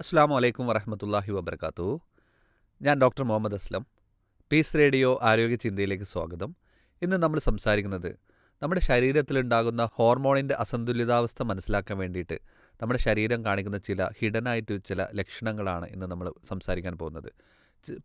അസ്സാം വലൈക്കും വരഹമത്തല്ലാഹി വബർക്കാത്തു. ഞാൻ doctor Muhammad Aslam. Peace radio ആരോഗ്യ ചിന്തയിലേക്ക് സ്വാഗതം. ഇന്ന് നമ്മൾ സംസാരിക്കുന്നത് നമ്മുടെ ശരീരത്തിലുണ്ടാകുന്ന ഹോർമോണിന്റെ അസന്തുലിതാവസ്ഥ മനസ്സിലാക്കാൻ വേണ്ടിയിട്ട് നമ്മുടെ ശരീരം കാണിക്കുന്ന ചില ഹിഡനായിട്ട് ചില ലക്ഷണങ്ങളാണ് ഇന്ന് നമ്മൾ സംസാരിക്കാൻ പോകുന്നത്.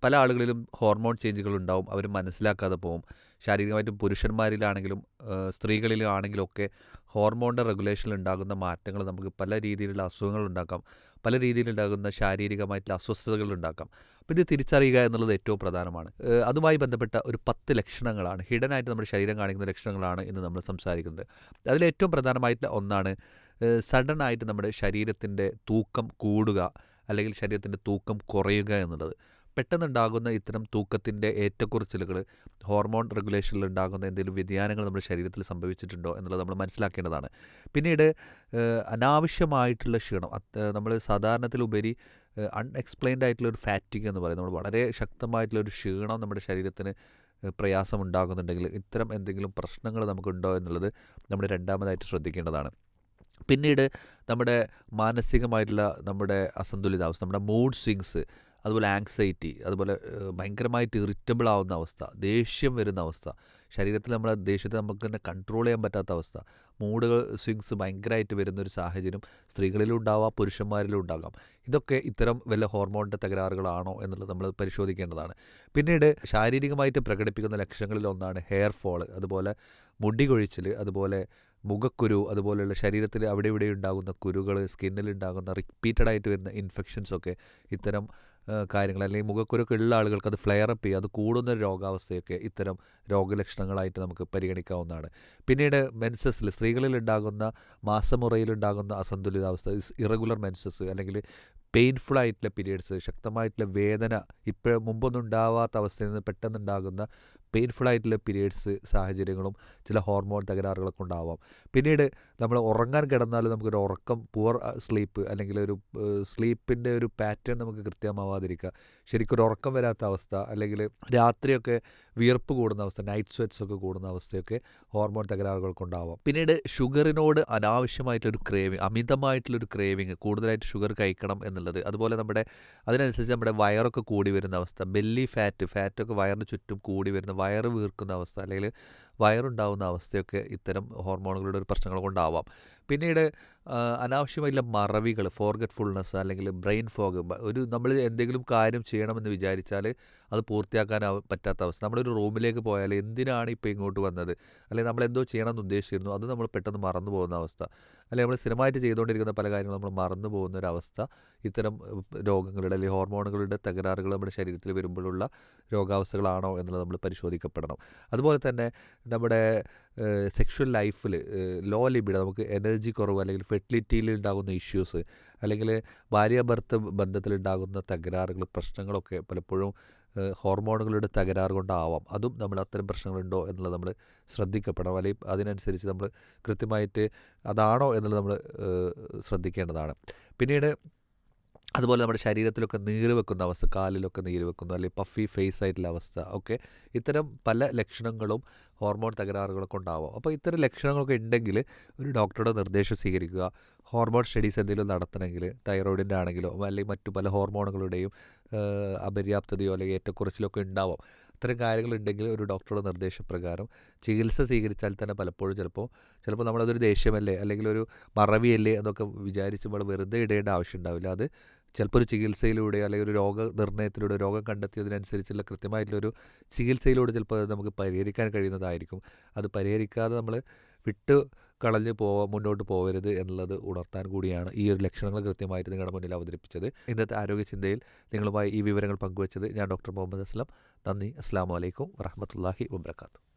പല ആളുകളിലും ഹോർമോൺ ചേഞ്ചുകൾ ഉണ്ടാവും അവർ മനസ്സിലാക്കാതെ പോകും ശാരീരികമായിട്ടും പുരുഷന്മാരിലാണെങ്കിലും സ്ത്രീകളിലാണെങ്കിലും ഒക്കെ ഹോർമോണിന്റെ റെഗുലേഷനിൽ ഉണ്ടാകുന്ന മാറ്റങ്ങൾ നമുക്ക് പല രീതിയിലുള്ള അസുഖങ്ങൾ ഉണ്ടാക്കാം പല രീതിയിലുണ്ടാകുന്ന ശാരീരികമായിട്ടുള്ള അസ്വസ്ഥതകൾ ഉണ്ടാക്കാം അപ്പോൾ ഇത് തിരിച്ചറിയുക എന്നുള്ളത് ഏറ്റവും പ്രധാനമാണ്. അതുമായി ബന്ധപ്പെട്ട ഒരു പത്ത് ലക്ഷണങ്ങളാണ്. ഹിഡൻ ആയിട്ട് നമ്മുടെ ശരീരം കാണിക്കുന്ന ലക്ഷണങ്ങളാണ് ഇന്ന് നമ്മൾ സംസാരിക്കുന്നത്. അതിലേറ്റവും പ്രധാനമായിട്ടുള്ള ഒന്നാണ് സഡൻ ആയിട്ട് നമ്മുടെ ശരീരത്തിന്റെ തൂക്കം കൂടുക അല്ലെങ്കിൽ ശരീരത്തിന്റെ തൂക്കം കുറയുക എന്നുള്ളത്. പെട്ടെന്നുണ്ടാകുന്ന ഇത്തരം തൂക്കത്തിന്റെ ഏറ്റക്കുറച്ചിലുകൾ ഹോർമോൺ റെഗുലേഷനിൽ ഉണ്ടാകുന്ന എന്തെങ്കിലും വ്യതിയാനങ്ങൾ നമ്മുടെ ശരീരത്തിൽ സംഭവിച്ചിട്ടുണ്ടോ എന്നുള്ളത് നമ്മൾ മനസ്സിലാക്കേണ്ടതാണ്. പിന്നീട് അനാവശ്യമായിട്ടുള്ള ക്ഷീണം നമ്മൾ സാധാരണത്തിലുപരി അൺഎക്സ്പ്ലെയിൻഡ് ആയിട്ടുള്ള ഒരു ഫാറ്റിക് എന്ന് പറയുന്നത് നമ്മൾ വളരെ ശക്തമായിട്ടുള്ള ഒരു ക്ഷീണം നമ്മുടെ ശരീരത്തിന് പ്രയാസം പ്രയാസമുണ്ടാകുന്നുണ്ടെങ്കിൽ ഇത്തരം എന്തെങ്കിലും പ്രശ്നങ്ങൾ നമുക്കുണ്ടോ എന്നുള്ളത് നമ്മൾ രണ്ടാമതായിട്ട് ശ്രദ്ധിക്കേണ്ടതാണ്. പിന്നീട് നമ്മുടെ മാനസികമായിട്ടുള്ള നമ്മുടെ അസന്തുലിതാവസ്ഥ നമ്മുടെ മൂഡ് സ്വിങ്സ് അതുപോലെ ആങ്സൈറ്റി അതുപോലെ ഭയങ്കരമായിട്ട് ഇറിറ്റബിൾ ആവുന്ന അവസ്ഥ ദേഷ്യം വരുന്ന അവസ്ഥ ശരീരത്തിൽ നമ്മളെ ദേഷ്യത്തെ നമുക്ക് തന്നെ കൺട്രോൾ ചെയ്യാൻ പറ്റാത്ത അവസ്ഥ മൂഡുകൾ സ്വിങ്സ് ഭയങ്കരമായിട്ട് വരുന്ന ഒരു സാഹചര്യം സ്ത്രീകളിലും ഉണ്ടാവാം പുരുഷന്മാരിലും ഉണ്ടാകാം. ഇതൊക്കെ ഇത്തരം വല്ല ഹോർമോണിന്റെ തകരാറുകളാണോ എന്നുള്ളത് നമ്മൾ പരിശോധിക്കേണ്ടതാണ്. പിന്നീട് ശാരീരികമായിട്ട് പ്രകടിപ്പിക്കുന്ന ലക്ഷണങ്ങളിൽ ഒന്നാണ് ഹെയർ ഫോൾ അതുപോലെ മുടി കൊഴിച്ചിൽ അതുപോലെ മുഖക്കുരു അതുപോലെയുള്ള ശരീരത്തിൽ അവിടെ ഇവിടെ ഉണ്ടാകുന്ന കുരുകൾ സ്കിന്നിൽ ഉണ്ടാകുന്ന റിപ്പീറ്റഡ് ആയിട്ട് വരുന്ന ഇൻഫെക്ഷൻസ് ഒക്കെ ഇത്തരം കാര്യങ്ങൾ അല്ലെങ്കിൽ മുഖക്കുരൊക്കെ ഉള്ള ആളുകൾക്ക് അത് ഫ്ലെയർ അപ്പ് ചെയ്യുക അത് കൂടുന്ന രോഗാവസ്ഥയൊക്കെ ഇത്തരം രോഗലക്ഷണങ്ങളായിട്ട് നമുക്ക് പരിഗണിക്കാവുന്നതാണ്. പിന്നീട് മെൻസസിൽ സ്ത്രീകളിൽ ഉണ്ടാകുന്ന മാസമുറയിലുണ്ടാകുന്ന അസന്തുലിതാവസ്ഥ ഇറഗുലർ മെൻസസ് അല്ലെങ്കിൽ പെയിൻഫുൾ ആയിട്ടുള്ള പീരിയഡ്സ് ശക്തമായിട്ടുള്ള വേദന ഇപ്പോൾ മുമ്പൊന്നും ഉണ്ടാവാത്ത അവസ്ഥയിൽ നിന്ന് പെട്ടെന്നുണ്ടാകുന്ന പെയിൻഫുൾ ആയിട്ടുള്ള പീരിയഡ്സ് സാഹചര്യങ്ങളും ചില ഹോർമോൺ തകരാറുകളൊക്കെ ഉണ്ടാവാം. പിന്നീട് നമ്മൾ ഉറങ്ങാൻ കിടന്നാൽ നമുക്കൊരു ഉറക്കം പുവർ സ്ലീപ്പ് അല്ലെങ്കിൽ ഒരു സ്ലീപ്പിന്റെ ഒരു പാറ്റേൺ നമുക്ക് കൃത്യമാവാതിരിക്കുക. ശരിക്കും ഒരു ഉറക്കം വരാത്ത അവസ്ഥ അല്ലെങ്കിൽ രാത്രിയൊക്കെ വിയർപ്പ് കൂടുന്ന അവസ്ഥ നൈറ്റ് സ്വെറ്റ്സ് ഒക്കെ കൂടുന്ന അവസ്ഥയൊക്കെ ഹോർമോൺ തകരാറുകൾക്ക് ഉണ്ടാവാം. പിന്നീട് ഷുഗറിനോട് അനാവശ്യമായിട്ടൊരു ക്രേവിങ് അമിതമായിട്ടുള്ളൊരു ക്രേവിങ് കൂടുതലായിട്ട് ഷുഗർ കഴിക്കണം എന്നുള്ളത്. അതുപോലെ നമ്മുടെ അതിനനുസരിച്ച് നമ്മുടെ വയറൊക്കെ കൂടി വരുന്ന അവസ്ഥ ബെല്ലി ഫാറ്റ് ഫാറ്റൊക്കെ വയറിന് ചുറ്റും കൂടി വരുന്ന വയറ് വീർക്കുന്ന അവസ്ഥ അല്ലെങ്കിൽ വയറുണ്ടാവുന്ന അവസ്ഥയൊക്കെ ഇത്തരം ഹോർമോണുകളുടെ ഒരു പ്രശ്നങ്ങൾ കൊണ്ടാവാം. പിന്നീട് അനാവശ്യമായിട്ടുള്ള മറവികൾ ഫോർഗറ്റ്ഫുൾനെസ് അല്ലെങ്കിൽ ബ്രെയിൻ ഫോഗ് ഒരു നമ്മൾ എന്തെങ്കിലും കാര്യം ചെയ്യണമെന്ന് വിചാരിച്ചാൽ അത് പൂർത്തിയാക്കാൻ പറ്റാത്ത അവസ്ഥ. നമ്മളൊരു റൂമിലേക്ക് പോയാൽ എന്തിനാണ് ഇപ്പോൾ ഇങ്ങോട്ട് വന്നത്? അല്ലെങ്കിൽ നമ്മൾ എന്തോ ചെയ്യണമെന്ന് ഉദ്ദേശിച്ചിരുന്നു അത് നമ്മൾ പെട്ടെന്ന് മറന്നു പോകുന്ന അവസ്ഥ. അല്ലെങ്കിൽ നമ്മൾ സ്ഥിരമായിട്ട് ചെയ്തുകൊണ്ടിരിക്കുന്ന പല കാര്യങ്ങളും നമ്മൾ മറന്നു പോകുന്ന ഒരു അവസ്ഥ ഇത്തരം രോഗങ്ങളുടെ അല്ലെങ്കിൽ ഹോർമോണുകളുടെ തകരാറുകൾ നമ്മുടെ ശരീരത്തിൽ വരുമ്പോഴുള്ള രോഗാവസ്ഥകളാണോ എന്നുള്ളത് നമ്മൾ പരിശോധിക്കപ്പെടണം. അതുപോലെ തന്നെ നമ്മുടെ സെക്ഷൽ ലൈഫിൽ ലോ ലിബിഡ് നമുക്ക് എനർജി കുറവ് അല്ലെങ്കിൽ ഫെർട്ടിലിറ്റിയിൽ ഉണ്ടാകുന്ന ഇഷ്യൂസ് അല്ലെങ്കിൽ ഭാര്യ ഭർത്ത ബന്ധത്തിലുണ്ടാകുന്ന തകരാറുകൾ പ്രശ്നങ്ങളൊക്കെ പലപ്പോഴും ഹോർമോണുകളുടെ തകരാറ് കൊണ്ടാവാം. അതും നമ്മൾ അത്തരം പ്രശ്നങ്ങളുണ്ടോ എന്നുള്ളത് നമ്മൾ ശ്രദ്ധിക്കപ്പെടണം. അല്ലെങ്കിൽ അതിനനുസരിച്ച് നമ്മൾ കൃത്യമായിട്ട് അതാണോ എന്നുള്ളത് നമ്മൾ ശ്രദ്ധിക്കേണ്ടതാണ്. പിന്നീട് അതുപോലെ നമ്മുടെ ശരീരത്തിലൊക്കെ നീര് വെക്കുന്ന അവസ്ഥ കാലിലൊക്കെ നീര് വെക്കുന്നു അല്ലെങ്കിൽ പഫി ഫേസ് ആയിട്ടുള്ള അവസ്ഥ ഒക്കെ ഇത്തരം പല ലക്ഷണങ്ങളും ഹോർമോൺ തകരാറുകളൊക്കെ ഉണ്ടാവാം. അപ്പോൾ ഇത്തരം ലക്ഷണങ്ങളൊക്കെ ഉണ്ടെങ്കിൽ ഒരു ഡോക്ടറുടെ നിർദ്ദേശം സ്വീകരിക്കുക. ഹോർമോൺ സ്റ്റഡീസ് എന്തെങ്കിലും നടത്തണമെങ്കിൽ തൈറോയിഡിന്റെ ആണെങ്കിലോ അല്ലെങ്കിൽ മറ്റു പല ഹോർമോണുകളുടെയും അപര്യാപ്തതയോ അല്ലെങ്കിൽ ഏറ്റക്കുറച്ചിലൊക്കെ ഉണ്ടാവാം. അത്തരം കാര്യങ്ങളുണ്ടെങ്കിൽ ഒരു ഡോക്ടറുടെ നിർദ്ദേശപ്രകാരം ചികിത്സ സ്വീകരിച്ചാൽ തന്നെ പലപ്പോഴും ചിലപ്പോൾ ചിലപ്പോൾ നമ്മളതൊരു ദേഷ്യമല്ലേ അല്ലെങ്കിൽ ഒരു മറവിയല്ലേ എന്നൊക്കെ വിചാരിച്ച് നമ്മൾ വെറുതെ ഇടേണ്ട ആവശ്യം ഉണ്ടാവില്ല. അത് ചിലപ്പോൾ ഒരു ചികിത്സയിലൂടെ അല്ലെങ്കിൽ ഒരു രോഗനിർണയത്തിലൂടെ രോഗം കണ്ടെത്തിയതിനനുസരിച്ചുള്ള കൃത്യമായിട്ടുള്ളൊരു ചികിത്സയിലൂടെ ചിലപ്പോൾ അത് നമുക്ക് പരിഹരിക്കാൻ കഴിയുന്നതായിരിക്കും. അത് പരിഹരിക്കാതെ നമ്മൾ വിട്ട് കളഞ്ഞ് പോവാ മുന്നോട്ട് പോകരുത് എന്നുള്ളത് ഉണർത്താൻ കൂടിയാണ് ഈ ഒരു ലക്ഷണങ്ങൾ കൃത്യമായിട്ട് നിങ്ങളുടെ മുന്നിൽ അവതരിപ്പിച്ചത്. ഇന്നത്തെ ആരോഗ്യ ചിന്തയിൽ നിങ്ങളുമായി ഈ വിവരങ്ങൾ പങ്കുവച്ചത് ഞാൻ ഡോക്ടർ മുഹമ്മദ് അസ്ലം. നന്ദി. അസ്സാം വലൈക്കും വറഹമത്തല്ലാഹി വബർക്കാത്തു